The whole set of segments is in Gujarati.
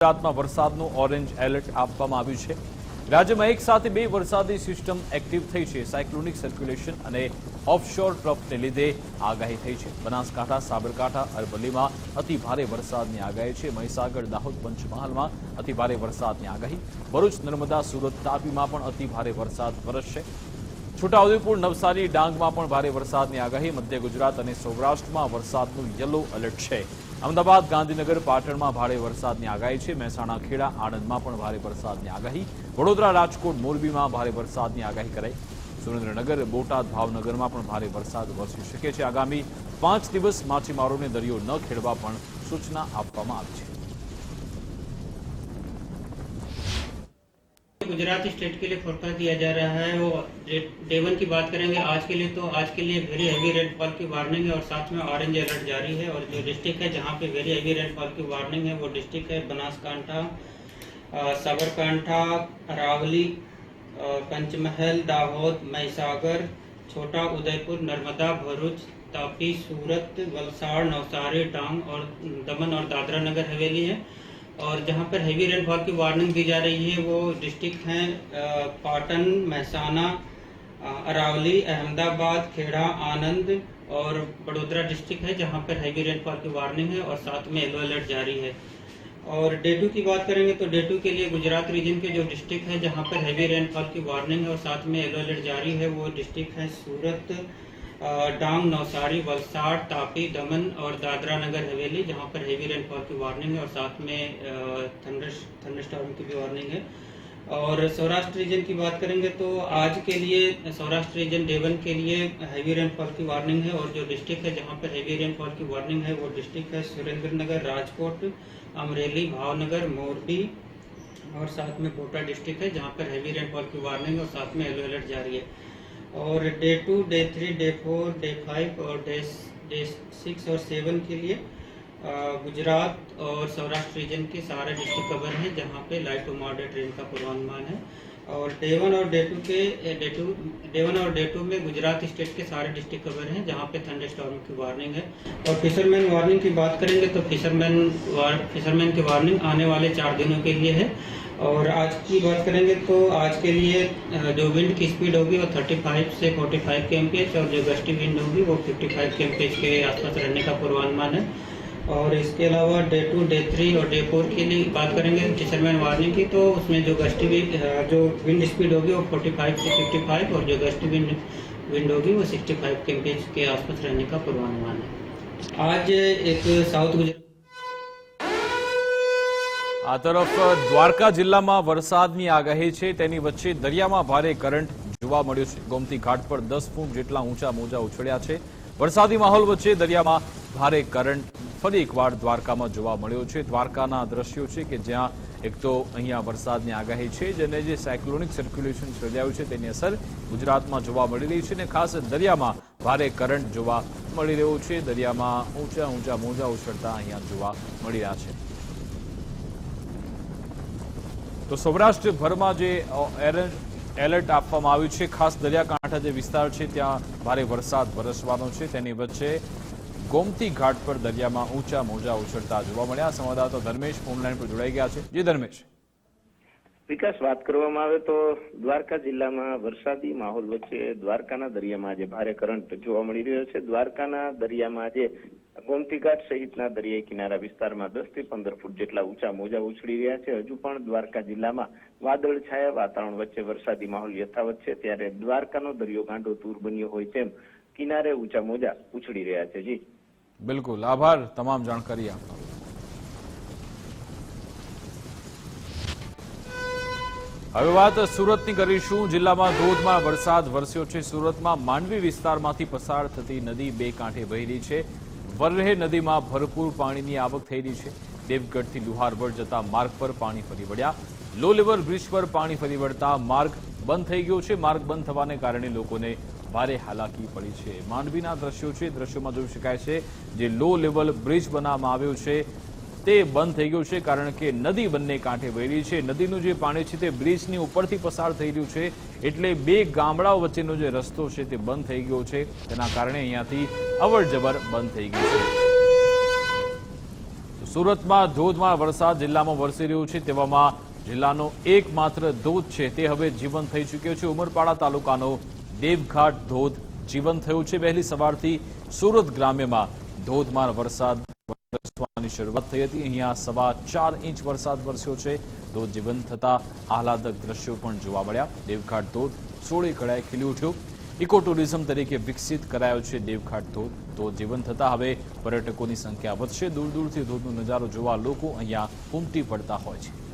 ગુજરાતમાં વરસાદનું ઓરેન્જ એલર્ટ આપવામાં આવ્યું છે. રાજ્યમાં એક સાથે બે વરસાદી સિસ્ટમ એક્ટિવ થઈ છે. સાયક્લોનિક સર્ક્યુલેશન અને ઓફશોર ટ્રફને લીધે આગાહી થઈ છે. બનાસકાંઠા, સાબરકાંઠા, અરવલ્લીમાં અતિ ભારે વરસાદની આગાહી છે. મહીસાગર, દાહોદ, પંચમહાલમાં અતિ ભારે વરસાદની આગાહી. ભરૂચ, નર્મદા, સુરત, તાપીમાં પણ અતિ ભારે વરસાદ વરસશે. છોટાઉદેપુર, નવસારી, ડાંગમાં પણ ભારે વરસાદની આગાહી. મધ્ય ગુજરાત અને સૌરાષ્ટ્રમાં વરસાદનું યલો એલર્ટ છે. અમદાવાદ, ગાંધીનગર, પાટણમાં ભારે વરસાદની આગાહી છે. મહેસાણા ખેડા આણંદમાં પણ ભારે વરસાદની આગાહી. વડોદરા, રાજકોટ, મોરબીમાં ભારે વરસાદની આગાહી કરાઈ. સુરેન્દ્રનગર, બોટાદ, ભાવનગરમાં પણ ભારે વરસાદ વરસી શકે છે. આગામી પાંચ દિવસ માછીમારોને દરિયો ન ખેડવા પણ સૂચના આપવામાં આવી છે. गुजरात स्टेट के लिए फोरकास्ट दिया जा रहा है, वो डे वन की बात करेंगे आज के लिए तो आज के लिए वेरी हैवी रेनफॉल की वार्निंग है और साथ में ऑरेंज अलर्ट जारी है और जो डिस्ट्रिक्ट है जहाँ पे वेरी हैवी रेनफॉल की वार्निंग है, वो डिस्ट्रिक्ट है बनासकांठा साबरकांठा, अरावली पंचमहल, दाहोद, महिसागर, छोटा उदयपुर, नर्मदा, भरूच, तापी, सूरत, वलसाड़, नवसारी डांग और दमन और दादरा नगर हवेली है। और जहाँ पर हैवी रेनफॉल की वार्निंग दी जा रही है, वो डिस्ट्रिक्ट हैं पाटन, महसाना अरावली, अहमदाबाद, खेड़ा, आनंद और बड़ोदरा डिस्ट्रिक्ट है जहाँ पर हैवी रेनफॉल की वार्निंग है और साथ में येलो अलर्ट जारी है। और डे टू की बात करेंगे तो डे टू के लिए गुजरात रीजन के जो डिस्ट्रिक्ट है, जहाँ पर हैवी रेनफॉल की वार्निंग है और साथ में येलो अलर्ट जारी है, वो डिस्ट्रिक्ट है सूरत डांग, नवसारी, वलसाड़, तापी, दमन और दादरा नगर हवेली, जहाँ पर हैवी रेनफॉल की वार्निंग है और साथ में थंडर थंडरस्टॉर्म की भी वार्निंग है। और सौराष्ट्र रीजन की बात करेंगे तो आज के लिए, सौराष्ट्र रीजन डेवन के लिए हैवी रेनफॉल की वार्निंग है और जो डिस्ट्रिक्ट है जहाँ पर हैवी रेनफॉल की वार्निंग है, वो डिस्ट्रिक्ट है सुरेंद्र नगर, राजकोट, अमरेली, भावनगर, मोरबी और साथ में कोटा डिस्ट्रिक्ट है जहाँ पर हैवी रेनफॉल की वार्निंग और साथ में येलो अलर्ट जारी है। और day two day three day four day five और डे डे सिक्स और सेवन के लिए गुजरात और सौराष्ट्र रीजन के सारे डिस्ट्रिक्ट कवर हैं जहाँ पे लाइट टू मॉडरेट ट्रेन का पूर्वानुमान है। और डे वन और डे टू के डे टू डे वन और डे टू में गुजरात स्टेट के सारे डिस्ट्रिक्ट कवर हैं जहाँ पे थंडर स्टॉर्म की वार्निंग है। और फिशरमैन वार्निंग की बात करेंगे तो फिशरमैन वार, फिशरमैन की वार्निंग आने वाले चार दिनों के लिए है। और आज की बात करेंगे तो आज के लिए जो विंड की स्पीड होगी वो 35 से 45 के एम और जो गस्टी विंड होगी वो 55 के एम के आसपास रहने का पूर्वानुमान है। और इसके अलावा डे टू डे थ्री और डे फोर के लिए बात करेंगे फिशरमैन वार्निंग की तो उसमें जो गस्टी विंड जो विंड स्पीड होगी वो 45 से 55 और जो गस्टी विंड विंड होगी वो 65 के के आसपास रहने का पूर्वानुमान है आज एक साउथ गुजरात આ તરફ દ્વારકા જિલ્લામાં વરસાદની આગાહી છે તેની વચ્ચે દરિયામાં ભારે કરંટ જોવા મળ્યો છે ગોમતી ઘાટ પર દસ ફૂટ જેટલા ઊંચા મોજા ઉછળ્યા છે વરસાદી માહોલ વચ્ચે દરિયામાં ભારે કરંટ ફરી એકવાર દ્વારકામાં જોવા મળ્યો છે. દ્વારકાના દ્રશ્યો છે કે જ્યાં એક તો અહીંયા વરસાદની આગાહી છે, જેને જે સાયક્લોનિક સર્ક્યુલેશન સર્જાયું છે તેની અસર ગુજરાતમાં જોવા મળી રહી છે અને ખાસ દરિયામાં ભારે કરંટ જોવા મળી રહ્યો છે. દરિયામાં ઊંચા ઊંચા મોજા ઉછળતા અહીંયા જોવા મળી રહ્યા છે. તો સૌરાષ્ટ્રભરમાં જે એલર્ટ આપવામાં આવ્યું છે, ખાસ દરિયાકાંઠા જે વિસ્તાર છે, ત્યાં ભારે વરસાદ વરસવાનો છે. તેની વચ્ચે ગોમતી ઘાટ પર દરિયામાં ઊંચા મોજા ઉછળતા જોવા મળ્યા. સંવાદદાતા ધર્મેશ ફોનલાઈન પર જોડાઈ ગયા છે. જે ધર્મેશ? વિકાસ, વાત કરવામાં આવે તો દ્વારકા જિલ્લામાં વરસાદી માહોલ વચ્ચે દ્વારકાના દરિયામાં આજે ભારે કરંટ જોવા મળી રહ્યો છે. દ્વારકાના દરિયામાં આજે ગોમતી ઘાટ સહિતના દરિયાઈ કિનારા વિસ્તારમાં દસથી પંદર ફૂટ જેટલા ઊંચા મોજા ઉછળી રહ્યા છે. હજુ પણ દ્વારકા જિલ્લામાં વાદળ છાયા વાતાવરણ વચ્ચે વરસાદી માહોલ યથાવત છે. ત્યારે દ્વારકાનો દરિયો ગાંડો તૂર બન્યો હોય તેમ કિનારે ઊંચા મોજા ઉછળી રહ્યા છે. જી. બિલકુલ. આભાર તમામ જાણકારી આપવા. હવે વાત સુરતની કરીશું. જિલ્લામાં ધોધમાર વરસાદ વરસ્યો છે. સુરતમાં માંડવી વિસ્તારમાંથી પસાર થતી નદી બે કાંઠે વહી રહી છે. વરરે નદીમાં ભરપૂર પાણીની આવક થઈ રહી છે. દેવગઢથી લુહારવડ જતા માર્ગ પર પાણી ફરી વળ્યા. લો લેવલ બ્રિજ પર પાણી ફરી વળતા માર્ગ બંધ થઈ ગયો છે. માર્ગ બંધ થવાને કારણે લોકોને ભારે હાલાકી પડી છે. માંડવીના દ્રશ્યો છે. દ્રશ્યોમાં જોઈ શકાય છે જે લો લેવલ બ્રિજ બનાવવામાં આવ્યો છે. તે બંધ થઈ ગયું છે કારણ કે નદી બંને કાંઠે વહી રહી છે. નદીનું જે પાણી છે તે બ્રિજની ઉપરથી પસાર થઈ રહ્યું છે. એટલે બે ગામડાઓ વચ્ચેનો જે રસ્તો છે તે બંધ થઈ ગયો છે. તેના કારણે અહીંયાથી અવરજવર બંધ થઈ ગયું છે. સુરતમાં ધોધમાર વરસાદ જિલ્લામાં વરસી રહ્યો છે તેવામાં જિલ્લાનો એકમાત્ર ધોધ છે. તે હવે જીવન થઈ ચૂક્યો છે. ઉમરપાડા તાલુકાનો દેવઘાટ ધોધ જીવન થયો છે. વહેલી સવારથી સુરત ગ્રામ્યમાં ધોધમાર વરસાદ વરસવાની શરૂઆત થઈ હતી. અહીંયા સવા ચાર ઇંચ વરસાદ વરસ્યો છે. ધોધ જીવન થતા આહલાદક દ્રશ્યો પણ જોવા મળ્યા. દેવઘાટ ધોધ સોળે કળાએ ખીલી ઉઠ્યો. ઇકો ટુરિઝમ તરીકે વિકસિત કરાયો છે દેવઘાટ ધોધ. ધોધ જીવન થતા હવે પર્યટકોની સંખ્યા વધશે. દૂર દૂરથી ધોધનો નજારો જોવા લોકો અહીંયા ઉમટી પડતા હોય છે.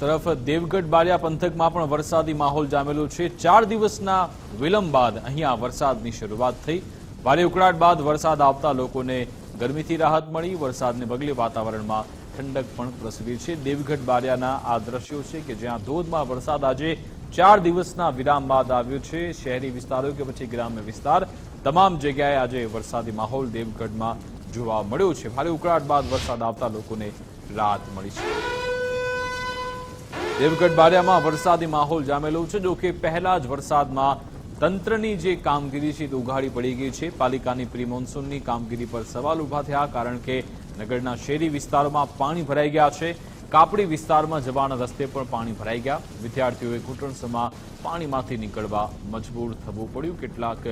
તરફ દેવગઢ બારિયા પંથકમાં પણ વરસાદી માહોલ જામેલો છે. ચાર દિવસના વિલંબ બાદ અહીંયા વરસાદની શરૂઆત થઈ. ભારે ઉકળાટ બાદ વરસાદ આવતા લોકોને ગરમીથી રાહત મળી. વરસાદને પગલે વાતાવરણમાં ઠંડક પણ પ્રસરી છે. દેવગઢ બારિયાના આ દ્રશ્યો છે કે જ્યાં ધોધમાં વરસાદ આજે ચાર દિવસના વિરામ બાદ આવ્યો છે. શહેરી વિસ્તારો કે પછી ગ્રામ્ય વિસ્તાર, તમામ જગ્યાએ આજે વરસાદી માહોલ દેવગઢમાં જોવા મળ્યો છે. ભારે ઉકળાટ બાદ વરસાદ આવતા લોકોને રાહત મળી છે. દેવગઢ બારિયામાં વરસાદી માહોલ જામેલો છે, જો કે પહેલા જ વરસાદમાં તંત્રની જે કામગીરી છે તે ઉઘાડી પડી ગઈ છે. પાલિકાની પ્રી મોન્સૂનની કામગીરી પર સવાલ ઊભા થયા, કારણ કે નગરના શહેરી વિસ્તારોમાં પાણી ભરાઈ ગયા છે. કાપડી વિસ્તારમાં જવાના રસ્તે પણ પાણી ભરાઈ ગયા. વિદ્યાર્થીઓએ ઘૂંટણસમાં પાણીમાંથી નીકળવા મજબૂર થવું પડ્યું. કેટલાક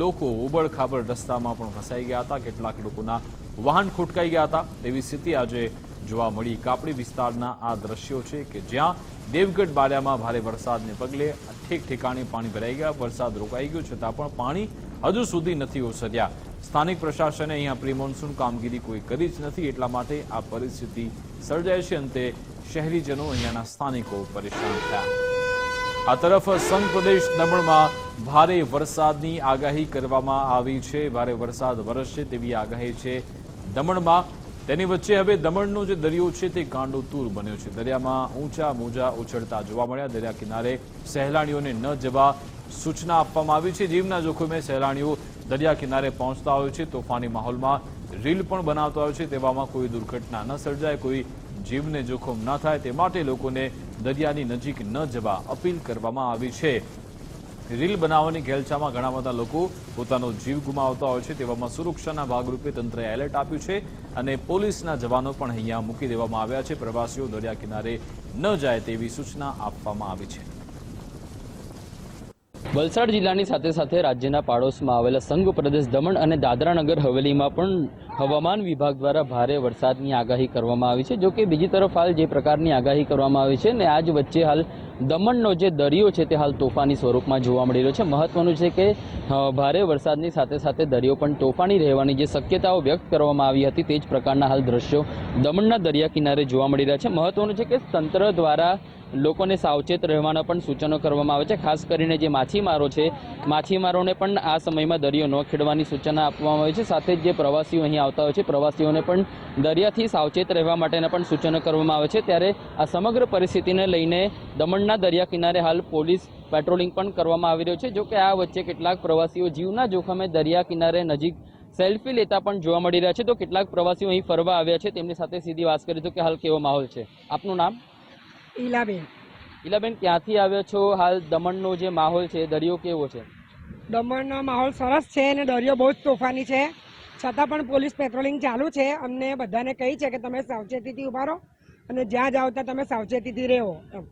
લોકો ઉબડખાબડ રસ્તામાં પણ ફસાઈ ગયા હતા, કેટલાક લોકોના વાહન ખૂટકાઈ ગયા હતા. તેવી સ્થિતિ આજે જોવા મળી કાપડી વિસ્તારના આ દ્રશ્યો છે કે જ્યાં દેવગઢ બારિયામાં ભારે વરસાદને પગલે ઠેક ઠેકાણે પાણી ભરાઈ ગયા. વરસાદ રોકાઈ ગયો છતાં પણ પાણી હજુ સુધી નથી ઓસર્યા. સ્થાનિક પ્રશાસને અહીંયા પ્રી મોન્સૂન કામગીરી કોઈ કરી જ નથી. એટલા માટે આ પરિસ્થિતિ સર્જાય છે. અંતે શહેરીજનો અહીંયાના સ્થાનિકો પરેશાન થયા. આ તરફ સંઘ પ્રદેશ દમણમાં ભારે વરસાદની આગાહી કરવામાં આવી છે. ભારે વરસાદ વરસશે તેવી આગાહી છે દમણમાં. તેની વચ્ચે હવે દમણનો જે દરિયો છે તે ગાંડો તૂર બન્યો છે. દરિયામાં ઊંચા મોજા ઉછળતા જોવા મળ્યા. દરિયા કિનારે સહેલાણીઓને ન જવા સૂચના આપવામાં આવી છે. જીવના જોખમે સહેલાણીઓ દરિયા કિનારે પહોંચતા હોય છે. તોફાની માહોલમાં રીલ પણ બનાવતા હોય છે. તેવામાં કોઈ દુર્ઘટના ન સર્જાય. કોઈ જીવને જોખમ ન થાય. તે માટે લોકોને દરિયાની નજીક ન જવા અપીલ કરવામાં આવી છે. રીલ બનાવવાની ઘેલછામાં ઘણા બધા લોકો પોતાનો જીવ ગુમાવતા હોય છે તેવામાં સુરક્ષાના ભાગરૂપે તંત્રએ એલર્ટ આપ્યું છે અને પોલીસના જવાનો પણ અહીંયા મૂકી દેવામાં આવ્યા છે. પ્રવાસીઓ દરિયા કિનારે ન જાય તેવી સૂચના આપવામાં આવી છે. વલસાડ જિલ્લાની સાથે સાથે રાજ્યના પાડોશમાં આવેલા સંઘ પ્રદેશ દમણ અને દાદરાનગર હવેલીમાં પણ હવામાન વિભાગ દ્વારા ભારે વરસાદની આગાહી કરવામાં આવી છે. જો કે બીજી તરફ હાલ જે પ્રકારની આગાહી કરવામાં આવી છે ને આજ વચ્ચે હાલ દમણનો જે દરિયો છે તે હાલ તોફાની સ્વરૂપમાં જોવા મળી રહ્યો છે. મહત્વનું છે કે ભારે વરસાદની સાથે સાથે દરિયો પણ તોફાની રહેવાની જે શક્યતાઓ વ્યક્ત કરવામાં આવી હતી તે જ પ્રકારના હાલ દ્રશ્યો દમણના દરિયા કિનારે જોવા મળી રહ્યા છે. મહત્વનું છે કે તંત્ર દ્વારા લોકોને સાવચેત રહેવાના પણ સૂચનો કરવામાં આવે છે. ખાસ કરીને જે માછીમારો છે, માછીમારોને પણ આ સમયમાં દરિયો ન ખેડવાની સૂચના આપવામાં આવે છે. સાથે જ જે પ્રવાસીઓ અહીં આવતા હોય છે, પ્રવાસીઓને પણ દરિયાથી સાવચેત રહેવા માટેના પણ સૂચનો કરવામાં આવે છે. ત્યારે આ સમગ્ર પરિસ્થિતિને લઈને દમણના દરિયા કિનારે હાલ પોલીસ પેટ્રોલિંગ પણ કરવામાં આવી રહ્યો છે. જો કે આ વચ્ચે કેટલાક પ્રવાસીઓ જીવના જોખમે દરિયા કિનારે નજીક સેલ્ફી લેતા પણ જોવા મળી રહ્યા છે. તો કેટલાક પ્રવાસીઓ અહીં ફરવા આવ્યા છે. તેમની સાથે સીધી વાત કરી તો કે હાલ કેવો માહોલ છે? આપનું નામ? ઈલાબેન. ઈલાબેન ક્યાંથી આવ્યા છો? હાલ દમણનો જે માહોલ છે દરિયો કેવો છે? દમણનો માહોલ સરસ છે અને દરિયો બહુ જ તોફાની છે. છતાં પણ પોલીસ પેટ્રોલિંગ ચાલુ છે. અમને બધાને કહી છે કે તમે સાવચેતીથી ઊભા રહો અને જ્યાં જાઓ ત્યાં તમે સાવચેતીથી રહો એમ.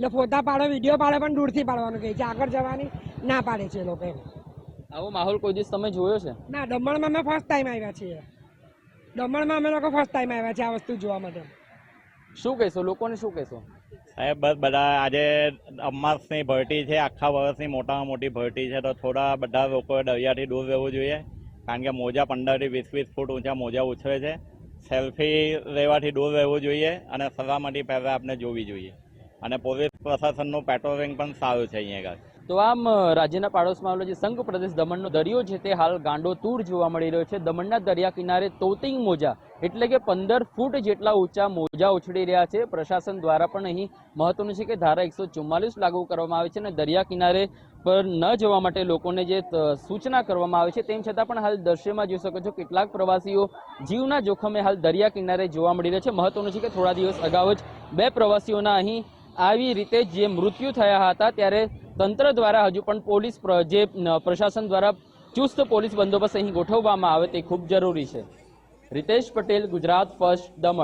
એટલે ફોટા પાડો વીડિયો પાડો પણ દૂરથી પાડવાનું કહે છે. આગળ જવાની ના પાડે છે લોકો. એમ આવો માહોલ કોઈ દિવસ તમે જોયો છે? ના દમણમાં અમે ફર્સ્ટ ટાઈમ આવ્યા છીએ. દમણમાં અમે લોકો ફર્સ્ટ ટાઈમ આવ્યા છે આ વસ્તુ જોવા માટે. શું કહેશો? લોકોને શું કહેશો? સાહેબ બસ બધા આજે અમાસની ભરતી છે આખા વર્ષની મોટામાં મોટી ભરતી છે તો થોડા બધા લોકોએ દરિયાથી દૂર રહેવું જોઈએ. કારણ કે મોજા પંદરથી વીસ વીસ ફૂટ ઊંચા મોજા ઉછળે છે. સેલ્ફી લેવાથી દૂર રહેવું જોઈએ અને સલામતી પહેલાં આપણે જોવી જોઈએ. અને પોલીસ પ્રશાસનનું પેટ્રોલિંગ પણ સારું છે અહીંયા આગળ. તો આમ રાજ્યના પાડોશમાં આવેલો જે સંઘ પ્રદેશ દમણનો દરિયો છે તે હાલ ગાંડો તૂર જોવા મળી રહ્યો છે. દમણના દરિયા કિનારે તોતિંગ મોજા એટલે કે પંદર ફૂટ જેટલા ઊંચા મોજા ઉછળી રહ્યા છે. પ્રશાસન દ્વારા પણ અહીં મહત્વનું છે કે ધારા એકસો ચુમ્માલીસ લાગુ કરવામાં આવે છે અને દરિયા કિનારે પર ન જવા માટે લોકોને જે સૂચના કરવામાં આવે છે તેમ છતાં પણ હાલ દ્રશ્યમાં જોઈ શકો છો કેટલાક પ્રવાસીઓ જીવના જોખમે હાલ દરિયા કિનારે જોવા મળી રહ્યા છે. મહત્વનું છે કે થોડા દિવસ અગાઉ જ બે પ્રવાસીઓના અહીં આવી રીતે જે મૃત્યુ થયા હતા ત્યારે તંત્ર દ્વારા હજુ પણ પોલીસ જે પ્રશાસન દ્વારા ચુસ્ત પોલીસ બંદોબસ્ત અહીં ગોઠવવામાં આવે તે ખૂબ જરૂરી છે. રિતેશ પટેલ, ગુજરાત ફર્સ્ટ દમણ.